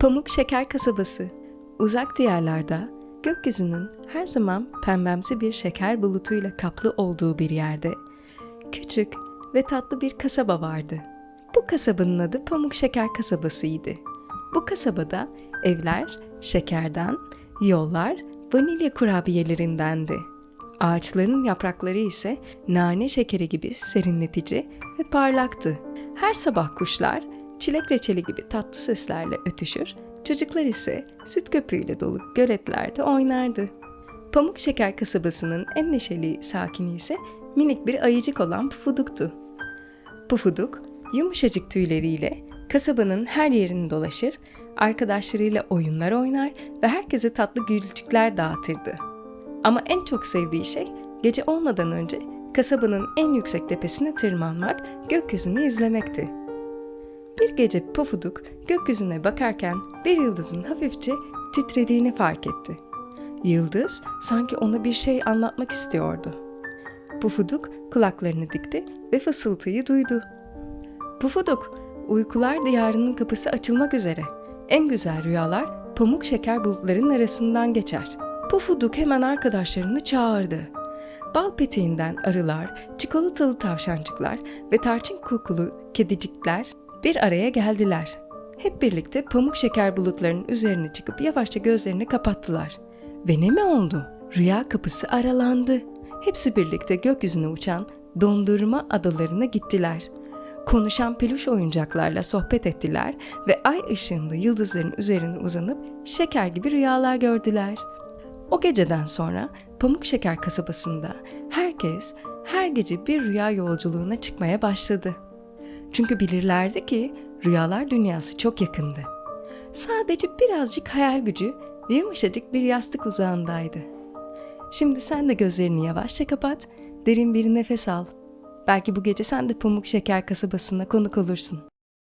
Pamuk Şeker Kasabası Uzak diyarlarda gökyüzünün her zaman pembemsi bir şeker bulutuyla kaplı olduğu bir yerde küçük ve tatlı bir kasaba vardı. Bu kasabanın adı Pamuk Şeker Kasabası'ydı. Bu kasabada evler şekerden, yollar vanilya kurabiyelerindendi. Ağaçların yaprakları ise nane şekeri gibi serinletici ve parlaktı. Her sabah kuşlar çilek reçeli gibi tatlı seslerle ötüşür, çocuklar ise süt köpüğüyle dolu göletlerde oynardı. Pamuk Şeker kasabasının en neşeli sakini ise minik bir ayıcık olan Pufuduk'tu. Pufuduk, yumuşacık tüyleriyle kasabanın her yerini dolaşır, arkadaşlarıyla oyunlar oynar ve herkese tatlı gülücükler dağıtırdı. Ama en çok sevdiği şey gece olmadan önce kasabanın en yüksek tepesine tırmanmak, gökyüzünü izlemekti. Bir gece Pofuduk gökyüzüne bakarken bir yıldızın hafifçe titrediğini fark etti. Yıldız sanki ona bir şey anlatmak istiyordu. Pufuduk kulaklarını dikti ve fısıltıyı duydu. Pufuduk, uykular diyarının kapısı açılmak üzere. En güzel rüyalar pamuk şeker bulutların arasından geçer. Pufuduk hemen arkadaşlarını çağırdı. Bal peteğinden arılar, çikolatalı tavşancıklar ve tarçın kokulu kedicikler bir araya geldiler. Hep birlikte pamuk şeker bulutlarının üzerine çıkıp yavaşça gözlerini kapattılar. Ve ne mi oldu? Rüya kapısı aralandı. Hepsi birlikte gökyüzüne uçan dondurma adalarına gittiler. Konuşan peluş oyuncaklarla sohbet ettiler ve ay ışığında yıldızların üzerine uzanıp şeker gibi rüyalar gördüler. O geceden sonra Pamuk Şeker kasabasında herkes her gece bir rüya yolculuğuna çıkmaya başladı. Çünkü bilirlerdi ki rüyalar dünyası çok yakındı. Sadece birazcık hayal gücü ve yumuşacık bir yastık uzağındaydı. Şimdi sen de gözlerini yavaşça kapat, derin bir nefes al. Belki bu gece sen de Pamuk Şeker kasabasına konuk olursun.